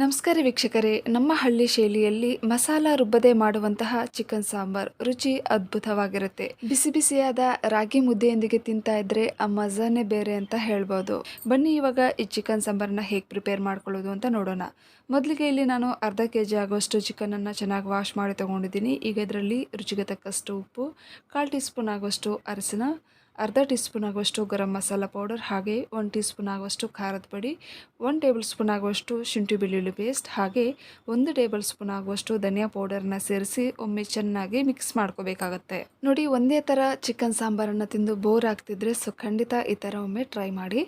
ನಮಸ್ಕಾರ ವೀಕ್ಷಕರೇ. ನಮ್ಮ ಹಳ್ಳಿ ಶೈಲಿಯಲ್ಲಿ ಮಸಾಲ ರುಬ್ಬದೆ ಮಾಡುವಂತಹ ಚಿಕನ್ ಸಾಂಬಾರ್ ರುಚಿ ಅದ್ಭುತವಾಗಿರುತ್ತೆ. ಬಿಸಿ ಬಿಸಿಯಾದ ರಾಗಿ ಮುದ್ದೆಯೊಂದಿಗೆ ತಿಂತಾ ಇದ್ರೆ ಆ ಮಜಾನೇ ಬೇರೆ ಅಂತ ಹೇಳ್ಬೋದು. ಬನ್ನಿ ಇವಾಗ ಈ ಚಿಕನ್ ಸಾಂಬಾರನ್ನ ಹೇಗೆ ಪ್ರಿಪೇರ್ ಮಾಡ್ಕೊಳ್ಳೋದು ಅಂತ ನೋಡೋಣ. ಮೊದಲಿಗೆ ಇಲ್ಲಿ ನಾನು ಅರ್ಧ ಕೆ ಜಿ ಆಗುವಷ್ಟು ಚಿಕನನ್ನು ಚೆನ್ನಾಗಿ ವಾಶ್ ಮಾಡಿ ತೊಗೊಂಡಿದ್ದೀನಿ. ಈಗ ಇದರಲ್ಲಿ ರುಚಿಗೆ ತಕ್ಕಷ್ಟು ಉಪ್ಪು, ಕಾಲು ಟೀ ಸ್ಪೂನ್ ಆಗುವಷ್ಟು ಅರಸಿನ ಅರ್ಧ ಟೀ ಸ್ಪೂನ್ ಆಗುವಷ್ಟು ಗರಂ ಮಸಾಲ ಪೌಡರ್ ಹಾಗೆ ಒಂದು ಟೀ ಸ್ಪೂನ್ ಆಗುವಷ್ಟು ಖಾರದ ಪುಡಿ, ಒಂದು ಟೇಬಲ್ ಸ್ಪೂನ್ ಆಗುವಷ್ಟು ಶುಂಠಿ ಬೆಳ್ಳುಳ್ಳಿ ಪೇಸ್ಟ್ ಹಾಗೆ ಒಂದು ಟೇಬಲ್ ಸ್ಪೂನ್ ಆಗುವಷ್ಟು ಧನಿಯಾ ಪೌಡರ್ನ ಸೇರಿಸಿ ಒಮ್ಮೆ ಚೆನ್ನಾಗಿ ಮಿಕ್ಸ್ ಮಾಡ್ಕೋಬೇಕಾಗತ್ತೆ. ನೋಡಿ, ಒಂದೇ ಥರ ಚಿಕನ್ ಸಾಂಬಾರನ್ನು ತಿಂದು ಬೋರ್ ಆಗ್ತಿದ್ರೆ ಸೊ ಖಂಡಿತ ಈ ಥರ ಒಮ್ಮೆ ಟ್ರೈ ಮಾಡಿ.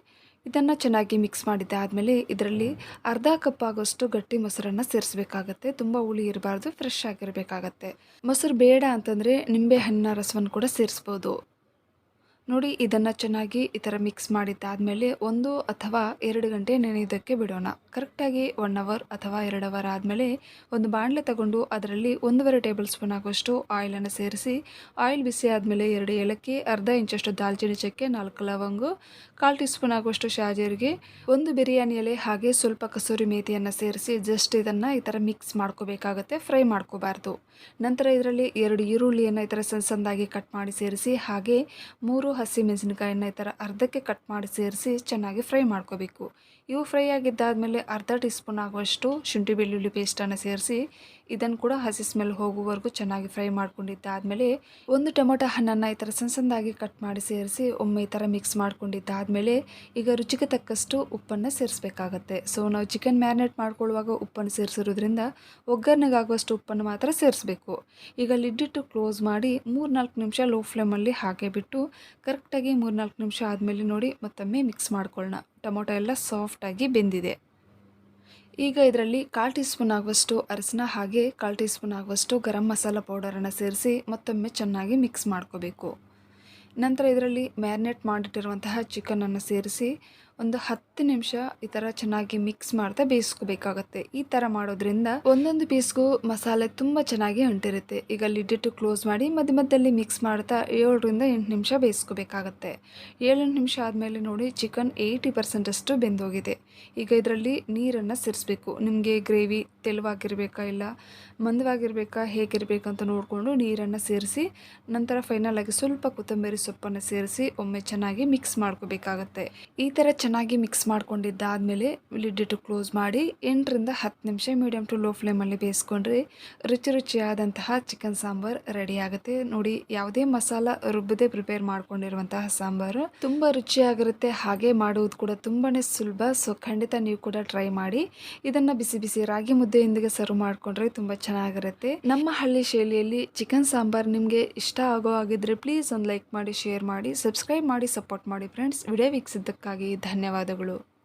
ಇದನ್ನು ಚೆನ್ನಾಗಿ ಮಿಕ್ಸ್ ಮಾಡಿದ್ದೆ ಆದಮೇಲೆ ಇದರಲ್ಲಿ ಅರ್ಧ ಕಪ್ ಆಗೋಷ್ಟು ಗಟ್ಟಿ ಮೊಸರನ್ನು ಸೇರಿಸಬೇಕಾಗತ್ತೆ. ತುಂಬ ಹುಳಿ ಇರಬಾರ್ದು ಫ್ರೆಶ್ ಆಗಿರಬೇಕಾಗತ್ತೆ. ಮೊಸರು ಬೇಡ ಅಂತಂದರೆ ನಿಂಬೆ ಹಣ್ಣಿನ ರಸವನ್ನು ಕೂಡ ಸೇರಿಸ್ಬೋದು. ನೋಡಿ, ಇದನ್ನು ಚೆನ್ನಾಗಿ ಈ ಥರ ಮಿಕ್ಸ್ ಮಾಡಿದ್ದಾದಮೇಲೆ ಒಂದು ಅಥವಾ ಎರಡು ಗಂಟೆ ನೆನೆಯೋದಕ್ಕೆ ಬಿಡೋಣ. ಕರೆಕ್ಟಾಗಿ ಒನ್ ಅವರ್ ಅಥವಾ ಎರಡು ಅವರ್ ಆದಮೇಲೆ ಒಂದು ಬಾಣಲೆ ತಗೊಂಡು ಅದರಲ್ಲಿ ಒಂದೂವರೆ ಟೇಬಲ್ ಸ್ಪೂನ್ ಆಗುವಷ್ಟು ಆಯಿಲನ್ನು ಸೇರಿಸಿ ಆಯಿಲ್ ಬಿಸಿ ಆದಮೇಲೆ ಎರಡು ಏಲಕ್ಕಿ, ಅರ್ಧ ಇಂಚಷ್ಟು ದಾಲ್ಚಿನ್ನಿ ಚಕ್ಕೆ, ನಾಲ್ಕು ಲವಂಗು, ಕಾಲು ಟೀ ಸ್ಪೂನ್ ಆಗುವಷ್ಟು ಶಾಜೀರಿಗೆ, ಒಂದು ಬಿರಿಯಾನಿ ಎಲೆ ಹಾಗೆ ಸ್ವಲ್ಪ ಕಸೂರಿ ಮೇಥಿಯನ್ನು ಸೇರಿಸಿ ಜಸ್ಟ್ ಇದನ್ನು ಈ ಥರ ಮಿಕ್ಸ್ ಮಾಡ್ಕೋಬೇಕಾಗತ್ತೆ ಫ್ರೈ ಮಾಡ್ಕೋಬಾರ್ದು. ನಂತರ ಇದರಲ್ಲಿ ಎರಡು ಈರುಳ್ಳಿಯನ್ನು ಈ ಥರ ಸಣ್ಣ ಸಣ್ಣದಾಗಿ ಕಟ್ ಮಾಡಿ ಸೇರಿಸಿ, ಹಾಗೆ ಮೂರು ಹಸಿ ಮೆಣಸಿನಕಾಯಿನ ಈ ಥರ ಅರ್ಧಕ್ಕೆ ಕಟ್ ಮಾಡಿ ಸೇರಿಸಿ ಚೆನ್ನಾಗಿ ಫ್ರೈ ಮಾಡ್ಕೋಬೇಕು. ಇವು ಫ್ರೈ ಆಗಿದ್ದಾದಮೇಲೆ ಅರ್ಧ ಟೀ ಸ್ಪೂನ್ ಆಗುವಷ್ಟು ಶುಂಠಿ ಬೆಳ್ಳುಳ್ಳಿ ಪೇಸ್ಟನ್ನು ಸೇರಿಸಿ ಇದನ್ನು ಕೂಡ ಹಸಿ ಸ್ಮೆಲ್ ಹೋಗುವವರೆಗೂ ಚೆನ್ನಾಗಿ ಫ್ರೈ ಮಾಡ್ಕೊಂಡಿದ್ದಾದಮೇಲೆ ಒಂದು ಟೊಮೊಟೊ ಹಣ್ಣನ್ನು ಈ ಥರ ಸಣ್ಣ ಸಣ್ಣದಾಗಿ ಕಟ್ ಮಾಡಿ ಸೇರಿಸಿ ಒಮ್ಮೆ ಈ ಥರ ಮಿಕ್ಸ್ ಮಾಡ್ಕೊಂಡಿದ್ದಾದಮೇಲೆ ಈಗ ರುಚಿಗೆ ತಕ್ಕಷ್ಟು ಉಪ್ಪನ್ನು ಸೇರಿಸಬೇಕಾಗತ್ತೆ. ಸೊ ನಾವು ಚಿಕನ್ ಮ್ಯಾರಿನೇಟ್ ಮಾಡ್ಕೊಳ್ಳುವಾಗ ಉಪ್ಪನ್ನು ಸೇರಿಸಿರೋದ್ರಿಂದ ಒಗ್ಗರಣೆಗಾಗುವಷ್ಟು ಉಪ್ಪನ್ನು ಮಾತ್ರ ಸೇರಿಸಬೇಕು. ಈಗ ಲಿಡ್ಡಿಟ್ಟು ಕ್ಲೋಸ್ ಮಾಡಿ ಮೂರು ನಾಲ್ಕು ನಿಮಿಷ ಲೋ ಫ್ಲೇಮಲ್ಲಿ ಹಾಗೆ ಬಿಟ್ಟು ಕರೆಕ್ಟಾಗಿ ಮೂರು ನಾಲ್ಕು ನಿಮಿಷ ಆದಮೇಲೆ ನೋಡಿ ಮತ್ತೊಮ್ಮೆ ಮಿಕ್ಸ್ ಮಾಡ್ಕೊಳ್ಳೋಣ. ಟೊಮೊಟೊ ಎಲ್ಲ ಸಾಫ್ಟಾಗಿ ಬೆಂದಿದೆ. ಈಗ ಇದರಲ್ಲಿ ಕಾಲು ಟೀ ಸ್ಪೂನ್ ಆಗುವಷ್ಟು ಅರಸಿನ ಹಾಗೆ ಕಾಲು ಟೀ ಸ್ಪೂನ್ ಆಗುವಷ್ಟು ಗರಂ ಮಸಾಲ ಪೌಡರನ್ನು ಸೇರಿಸಿ ಮತ್ತೊಮ್ಮೆ ಚೆನ್ನಾಗಿ ಮಿಕ್ಸ್ ಮಾಡ್ಕೋಬೇಕು. ನಂತರ ಇದರಲ್ಲಿ ಮ್ಯಾರಿನೇಟ್ ಮಾಡಿಟ್ಟಿರುವಂತಹ ಚಿಕನನ್ನು ಸೇರಿಸಿ ಒಂದು ಹತ್ತು ನಿಮಿಷ ಈ ಥರ ಚೆನ್ನಾಗಿ ಮಿಕ್ಸ್ ಮಾಡ್ತಾ ಬೇಯಿಸ್ಕೋಬೇಕಾಗತ್ತೆ. ಈ ಥರ ಮಾಡೋದ್ರಿಂದ ಒಂದೊಂದು ಪೀಸ್ಗೂ ಮಸಾಲೆ ತುಂಬ ಚೆನ್ನಾಗಿ ಅಂಟಿರುತ್ತೆ. ಈಗ ಲಿಡ್ಡಿಟ್ಟು ಕ್ಲೋಸ್ ಮಾಡಿ ಮಧ್ಯ ಮಧ್ಯದಲ್ಲಿ ಮಿಕ್ಸ್ ಮಾಡ್ತಾ ಏಳರಿಂದ ಎಂಟು ನಿಮಿಷ ಬೇಯಿಸ್ಕೋಬೇಕಾಗತ್ತೆ. ಏಳೆಂಟು ನಿಮಿಷ ಆದಮೇಲೆ ನೋಡಿ ಚಿಕನ್ ಏಯ್ಟಿ ಪರ್ಸೆಂಟಷ್ಟು ಬೆಂದೋಗಿದೆ. ಈಗ ಇದರಲ್ಲಿ ನೀರನ್ನು ಸೇರಿಸ್ಬೇಕು. ನಿಮಗೆ ಗ್ರೇವಿ ತೆಳುವಾಗಿರಬೇಕಾ ಇಲ್ಲ ಮಂದವಾಗಿರಬೇಕಾ ಹೇಗಿರಬೇಕಂತ ನೋಡಿಕೊಂಡು ನೀರನ್ನು ಸೇರಿಸಿ ನಂತರ ಫೈನಲ್ ಆಗಿ ಸ್ವಲ್ಪ ಕೊತ್ತಂಬರಿ ಸೊಪ್ಪನ್ನು ಸೇರಿಸಿ ಒಮ್ಮೆ ಚೆನ್ನಾಗಿ ಮಿಕ್ಸ್ ಮಾಡ್ಕೋಬೇಕಾಗತ್ತೆ. ಈ ಥರ ಚೆನ್ನಾಗಿ ಮಿಕ್ಸ್ ಮಾಡ್ಕೊಂಡಿದ್ದಾದಮೇಲೆ ಲಿಡ್ಡಿಟ್ಟು ಕ್ಲೋಸ್ ಮಾಡಿ ಎಂಟರಿಂದ ಹತ್ತು ನಿಮಿಷ ಮೀಡಿಯಮ್ ಟು ಲೋ ಫ್ಲೇಮಲ್ಲಿ ಬೇಯಿಸ್ಕೊಂಡ್ರೆ ರುಚಿ ರುಚಿಯಾದಂತಹ ಚಿಕನ್ ಸಾಂಬಾರ್ ರೆಡಿ ಆಗುತ್ತೆ. ನೋಡಿ, ಯಾವುದೇ ಮಸಾಲ ರುಬ್ಬದೆ ಪ್ರಿಪೇರ್ ಮಾಡ್ಕೊಂಡಿರುವಂತಹ ಸಾಂಬಾರು ತುಂಬ ರುಚಿಯಾಗಿರುತ್ತೆ. ಹಾಗೆ ಮಾಡುವುದು ಕೂಡ ತುಂಬಾ ಸುಲಭ. ಸೊ ಖಂಡಿತ ನೀವು ಕೂಡ ಟ್ರೈ ಮಾಡಿ. ಇದನ್ನು ಬಿಸಿ ಬಿಸಿ ರಾಗಿ ಮುದ್ದೆಯೊಂದಿಗೆ ಸರ್ವ್ ಮಾಡಿಕೊಂಡ್ರೆ ತುಂಬ ಚೆನ್ನಾಗಿರುತ್ತೆ. ನಮ್ಮ ಹಳ್ಳಿ ಶೈಲಿಯಲ್ಲಿ ಚಿಕನ್ ಸಾಂಬಾರ್ ನಿಮಗೆ ಇಷ್ಟ ಆಗೋ ಆಗಿದ್ರೆ ಪ್ಲೀಸ್ ಒಂದು ಲೈಕ್ ಮಾಡಿ ಶೇರ್ ಮಾಡಿ ಸಬ್ಸ್ಕ್ರೈಬ್ ಮಾಡಿ ಸಪೋರ್ಟ್ ಮಾಡಿ ಫ್ರೆಂಡ್ಸ್ ವಿಡಿಯೋ ವೀಕ್ಷಿದ್ದಕ್ಕಾಗಿ ಧನ್ಯವಾದಗಳು.